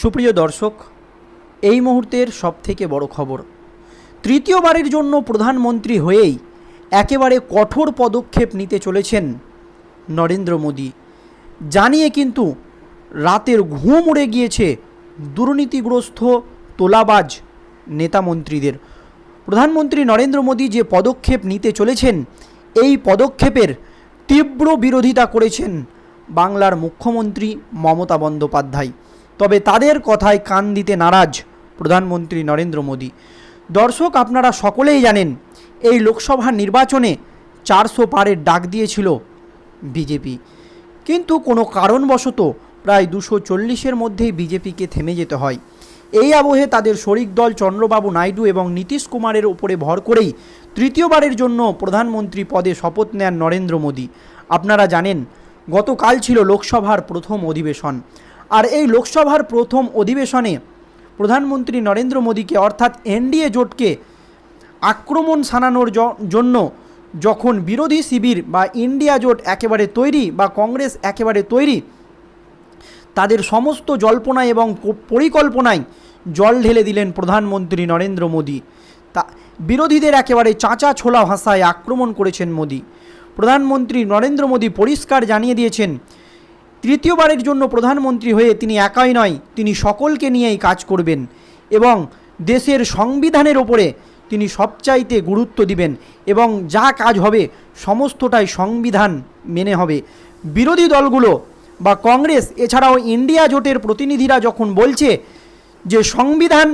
সুপ্রিয় দর্শক, এই মুহূর্তের সবথেকে বড় খবর। তৃতীয়বারের জন্য প্রধানমন্ত্রী হয়েই একেবারে কঠোর পদক্ষেপ নিতে চলেছেন নরেন্দ্র মোদী। জানিয়ে কিন্তু রাতের ঘুম উড়ে গিয়েছে দুর্নীতিগ্রস্ত, তোলাবাজ নেতামন্ত্রীদের প্রধানমন্ত্রী নরেন্দ্র মোদী যে পদক্ষেপ নিতে চলেছেন, এই পদক্ষেপের তীব্র বিরোধিতা করেছেন বাংলার মুখ্যমন্ত্রী মমতা বন্দ্যোপাধ্যায়। তবে তাদের কথায় কান দিতে নারাজ প্রধানমন্ত্রী নরেন্দ্র মোদী। দর্শক, আপনারা সকলেই জানেন, এই লোকসভা নির্বাচনে চারশো পারের ডাক দিয়েছিল বিজেপি। কিন্তু কোনো কারণবশত প্রায় দুশো চল্লিশের মধ্যেই বিজেপিকে থেমে যেতে হয়। এই আবহে তাদের শরিক দল চন্দ্রবাবু নাইডু এবং নীতিশ কুমারের উপরে ভর করেই তৃতীয়বারের জন্য প্রধানমন্ত্রী পদে শপথ নেন নরেন্দ্র মোদী। আপনারা জানেন, গতকাল ছিল লোকসভার প্রথম অধিবেশন। আর এই লোকসভার প্রথম অধিবেশনে প্রধানমন্ত্রী নরেন্দ্র মোদীকে, অর্থাৎ এনডিএ জোটকে আক্রমণ সানানোর জন্য যখন বিরোধী শিবির বা ইন্ডিয়া জোট একেবারে তৈরি বা কংগ্রেস একেবারে তৈরি, তাদের সমস্ত জল্পনা এবং পরিকল্পনায় জল ঢেলে দিলেন প্রধানমন্ত্রী নরেন্দ্র মোদী। তা, বিরোধীদের একেবারে চাঁচা ছোলা ভাষায় আক্রমণ করেছেন মোদী। প্রধানমন্ত্রী নরেন্দ্র মোদী পরিষ্কার জানিয়ে দিয়েছেন তৃতীয়বারের জন্য প্রধানমন্ত্রী হয়ে তিনি একাই নয়, তিনি সকলকে নিয়েই কাজ করবেন এবং দেশের সংবিধানের ওপরে তিনি সবচাইতে গুরুত্ব দিবেন এবং যা কাজ হবে সমস্তটাই সংবিধান মেনে হবে। বিরোধী দলগুলো বা কংগ্রেস, এছাড়াও ইন্ডিয়া জোটের প্রতিনিধিরা যখন বলছে যে সংবিধান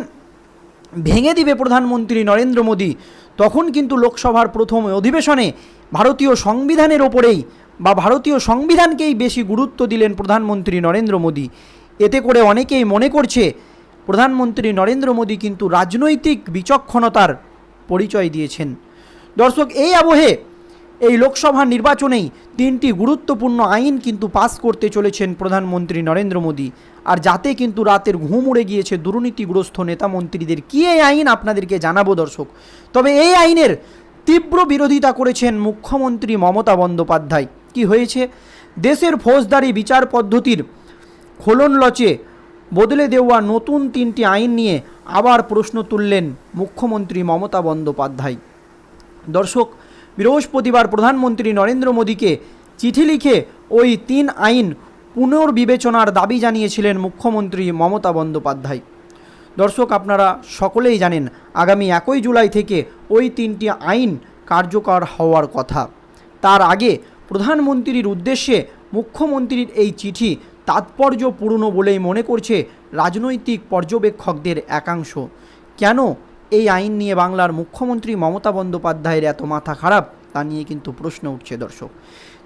ভেঙে দিবে প্রধানমন্ত্রী নরেন্দ্র মোদী, তখন কিন্তু লোকসভার প্রথম অধিবেশনে ভারতীয় সংবিধানের ওপরেই বা ভারতীয় সংবিধানকেই বেশি গুরুত্ব দিলেন প্রধানমন্ত্রী নরেন্দ্র মোদী। এতে করে অনেকেই মনে করছে, প্রধানমন্ত্রী নরেন্দ্র মোদী কিন্তু রাজনৈতিক বিচক্ষণতার পরিচয় দিয়েছেন। দর্শক, এই আবহে এই লোকসভা নির্বাচনেই তিনটি গুরুত্বপূর্ণ আইন কিন্তু পাস করতে চলেছেন প্রধানমন্ত্রী নরেন্দ্র মোদী। আর যাতে কিন্তু রাতের ঘুম উড়ে গিয়েছে দুর্নীতিগ্রস্ত নেতা মন্ত্রীদের, কী এই আইন আপনাদেরকে জানাব দর্শক? তবে এই আইনের তীব্র বিরোধিতা করেছেন মুখ্যমন্ত্রী মমতা বন্দ্যোপাধ্যায়। কি হয়েছে? দেশের ফৌজদারি বিচার পদ্ধতির খোলন লচে বদলে দেওয়া নতুন তিনটি আইন নিয়ে আবার প্রশ্ন তুললেন মুখ্যমন্ত্রী মমতা বন্দ্যোপাধ্যায়। দর্শক, বৃহস্পতিবার প্রধানমন্ত্রী নরেন্দ্র মোদীকে চিঠি লিখে ওই তিন আইন পুনর্বিবেচনার দাবি জানিয়েছিলেন মুখ্যমন্ত্রী মমতা বন্দ্যোপাধ্যায়। দর্শক, আপনারা সকলেই জানেন, আগামী একই জুলাই থেকে ওই তিনটি আইন কার্যকর হওয়ার কথা। তার আগে প্রধানমন্ত্রীর উদ্দেশ্যে মুখ্যমন্ত্রীর এই চিঠি তাৎপর্যপূর্ণ বলেই মনে করছে রাজনৈতিক পর্যবেক্ষকদের একাংশ। কেন এই আইন নিয়ে বাংলার মুখ্যমন্ত্রী মমতা বন্দ্যোপাধ্যায়ের এত মাথা খারাপ তা নিয়ে কিন্তু প্রশ্ন উঠছে দর্শক।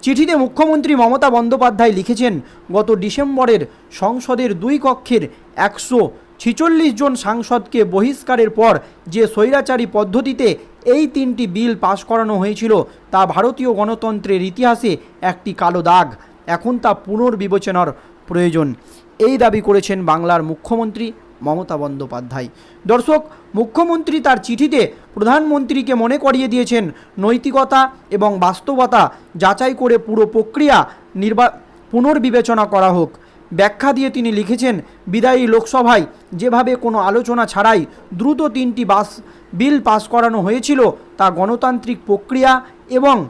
চিঠিতে মুখ্যমন্ত্রী মমতা বন্দ্যোপাধ্যায় লিখেছেন, গত ডিসেম্বরের সংসদের দুই কক্ষের একশো ছিচল্লিশ জন সাংসদকে বহিষ্কারের পর যে স্বৈরাচারী পদ্ধতিতে এই তিনটি বিল পাশ করানো হয়েছিল তা ভারতীয় গণতন্ত্রের ইতিহাসে একটি কালো দাগ। এখন তা পুনর্বিবেচনার প্রয়োজন। এই দাবি করেছেন বাংলার মুখ্যমন্ত্রী মমতা বন্দ্যোপাধ্যায়। দর্শক, মুখ্যমন্ত্রী তার চিঠিতে প্রধানমন্ত্রীকে মনে করিয়ে দিয়েছেন নৈতিকতা এবং বাস্তবতা যাচাই করে পুরো প্রক্রিয়া নির্বা পুনর্বিবেচনা করা হোক। ব্যাখ্যা দিয়ে তিনি লিখেছেন, বিদায়ী লোকসভায় যেভাবে কোনো আলোচনা ছাড়াই দ্রুত তিনটি বাস, বিল পাস করানো হয়েছিল, তা গণতান্ত্রিক প্রক্রিয়া এবং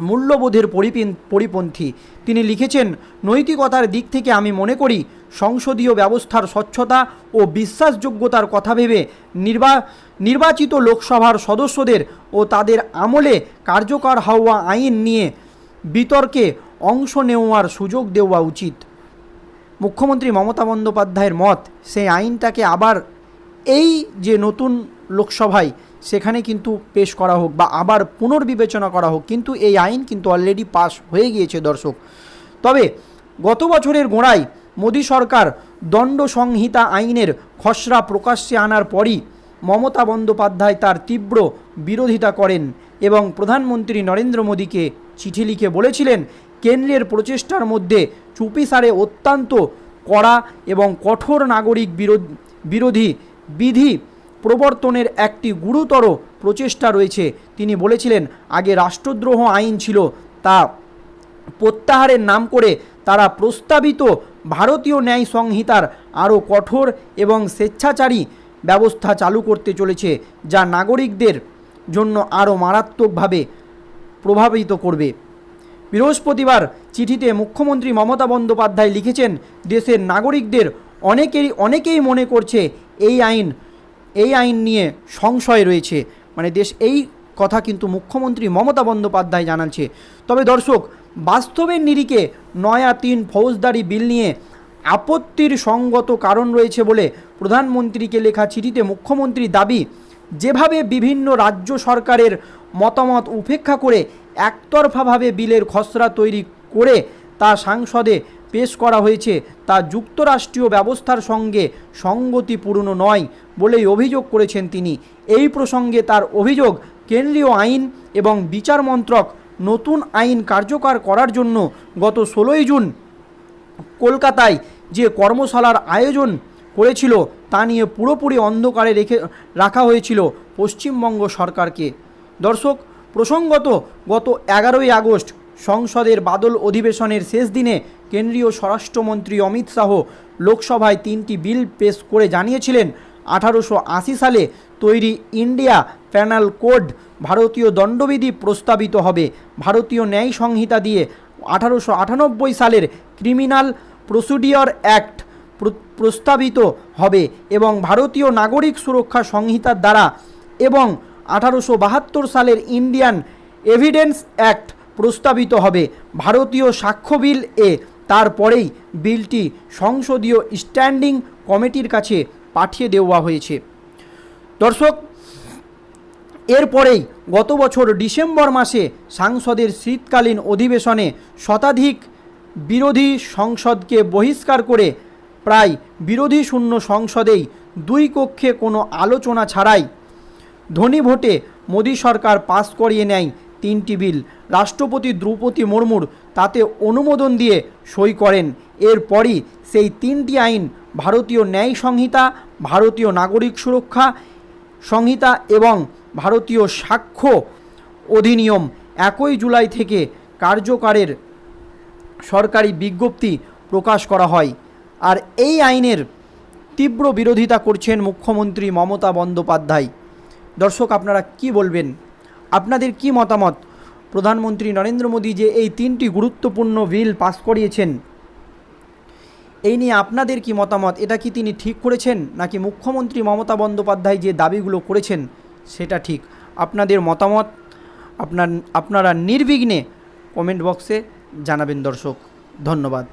মূল্যবোধের পরিপিন- পরিপন্থী। তিনি লিখেছেন, নৈতিকতার দিক থেকে আমি মনে করি সংসদীয় ব্যবস্থার স্বচ্ছতা ও বিশ্বাসযোগ্যতার কথা ভেবে নির্বা, নির্বাচিত লোকসভার সদস্যদের ও তাদের আমলে কার্যকর হওয়া আইন নিয়ে বিতর্কে অংশ নেওয়ার সুযোগ দেওয়া উচিত। মুখ্যমন্ত্রী মমতা বন্দ্যোপাধ্যায়ের মত, সেই আইনটাকে আবার এই যে নতুন লোকসভায় সেখানে কিন্তু পেশ করা হোক বা আবার পুনর্বিবেচনা করা হোক, কিন্তু এই আইন কিন্তু অলরেডি পাস হয়ে গিয়েছে দর্শক। তবে গত বছরের গোড়ায় মোদী সরকার দণ্ড সংহিতা আইনের খসড়া প্রকাশ্যে আনার পরই মমতা বন্দ্যোপাধ্যায় তার তীব্র বিরোধিতা করেন এবং প্রধানমন্ত্রী নরেন্দ্র মোদীকে চিঠি লিখে বলেছিলেন কেন্দ্রের প্রচেষ্টার মধ্যে চুপিসারে অত্যন্ত কড়া এবং কঠোর নাগরিক বিরোধ বিধি প্রবর্তনের একটি গুরুতর প্রচেষ্টা রয়েছে। তিনি বলেছিলেন, আগে রাষ্ট্রদ্রোহ আইন ছিল, তা প্রত্যাহারের নাম করে তারা প্রস্তাবিত ভারতীয় ন্যায় সংহিতার আরও কঠোর এবং স্বেচ্ছাচারী ব্যবস্থা চালু করতে চলেছে, যা নাগরিকদের জন্য আরও মারাত্মকভাবে প্রভাবিত করবে। বৃহস্পতিবার চিঠিতে মুখ্যমন্ত্রী মমতা বন্দ্যোপাধ্যায় লিখেছেন, দেশের নাগরিকদের অনেকেরই, অনেকেই মনে করছে এই আইন এই আইন নিয়ে সংশয় রয়েছে। মানে দেশ, এই কথা কিন্তু মুখ্যমন্ত্রী মমতা বন্দ্যোপাধ্যায় জানাচ্ছে। তবে দর্শক, বাস্তবের নিরিখে নয়া তিন ফৌজদারি বিল নিয়ে আপত্তির সঙ্গত কারণ রয়েছে বলে প্রধানমন্ত্রীকে লেখা চিঠিতে মুখ্যমন্ত্রী দাবি, যেভাবে বিভিন্ন রাজ্য সরকারের মতামত উপেক্ষা করে একতরফাভাবে বিলের খসড়া তৈরি করে তা সংসদে পেশ করা হয়েছে। তা যুক্তরাষ্ট্রীয় ব্যবস্থার সঙ্গে সঙ্গতিপূর্ণ নয় বলেই অভিযোগ করেছেন তিনি। এই প্রসঙ্গে তার অভিযোগ, কেন্দ্রীয় আইন এবং বিচার মন্ত্রক নতুন আইন কার্যকর করার জন্য গত ষোলোই জুন কলকাতায় যে কর্মশালার আয়োজন করেছিল তা নিয়ে পুরোপুরি অন্ধকারে রেখে রাখা হয়েছিল পশ্চিমবঙ্গ সরকারকে। দর্শক প্রসঙ্গত, গত এগারোই আগস্ট সংসদের বাদল অধিবেশনের শেষ দিনে কেন্দ্রীয় স্বরাষ্ট্রমন্ত্রী অমিত শাহ লোকসভায় তিনটি বিল পেশ করে জানিয়েছিলেন, আঠারোশো আশি সালে তৈরি ইন্ডিয়া প্যানাল কোড ভারতীয় দণ্ডবিধি প্রস্তাবিত হবে। ভারতীয় ন্যায় সংহিতা দিয়ে আঠারোশো আটানব্বই সালের ক্রিমিনাল প্রসিডিওর অ্যাক্ট প্রস্তাবিত হবে এবং ভারতীয় নাগরিক সুরক্ষা সংহিতার দ্বারা এবং আঠারোশো বাহাত্তর সালের ইন্ডিয়ান এভিডেন্স অ্যাক্ট প্রস্তাবিত হবে। ভারতীয় সাক্ষ্য বিল এ। তারপরেই বিলটি সংসদীয় স্ট্যান্ডিং কমিটির কাছে পাঠিয়ে দেওয়া হয়েছে। দর্শক, এরপরেই গত বছর ডিসেম্বর মাসে সাংসদের শীতকালীন অধিবেশনে শতাধিক বিরোধী সংসদকে বহিষ্কার করে প্রায় বিরোধী শূন্য সংসদেই দুই কক্ষে কোনো আলোচনা ছাড়াই ধনী ভোটে মোদী সরকার পাস করিয়ে নেয় তিনটি বিল। রাষ্ট্রপতি দ্রৌপদী মুর্মুর তাতে অনুমোদন দিয়ে সই করেন। এরপরই সেই তিনটি আইন ভারতীয় ন্যায় সংহিতা, ভারতীয় নাগরিক সুরক্ষা সংহিতা এবং ভারতীয় সাক্ষ্য অধিনিয়ম একই জুলাই থেকে কার্যকারের সরকারি বিজ্ঞপ্তি প্রকাশ করা হয়। আর এই আইনের তীব্র বিরোধিতা করছেন মুখ্যমন্ত্রী মমতা বন্দ্যোপাধ্যায়। দর্শক, আপনারা কি বলবেন? আপনাদের কি মতামত? প্রধানমন্ত্রী নরেন্দ্র মোদী যে এই তিনটি গুরুত্বপূর্ণ বিল পাস করিয়েছেন, এই নিয়ে আপনাদের কি মতামত? এটা কি তিনি ঠিক করেছেন? নাকি মুখ্যমন্ত্রী মমতা বন্দ্যোপাধ্যায় যে দাবিগুলো করেছেন, সেটা ঠিক? আপনাদের মতামত, আপনার, আপনারা নির্বিঘ্নে কমেন্ট বক্সে জানাবেন দর্শক। ধন্যবাদ।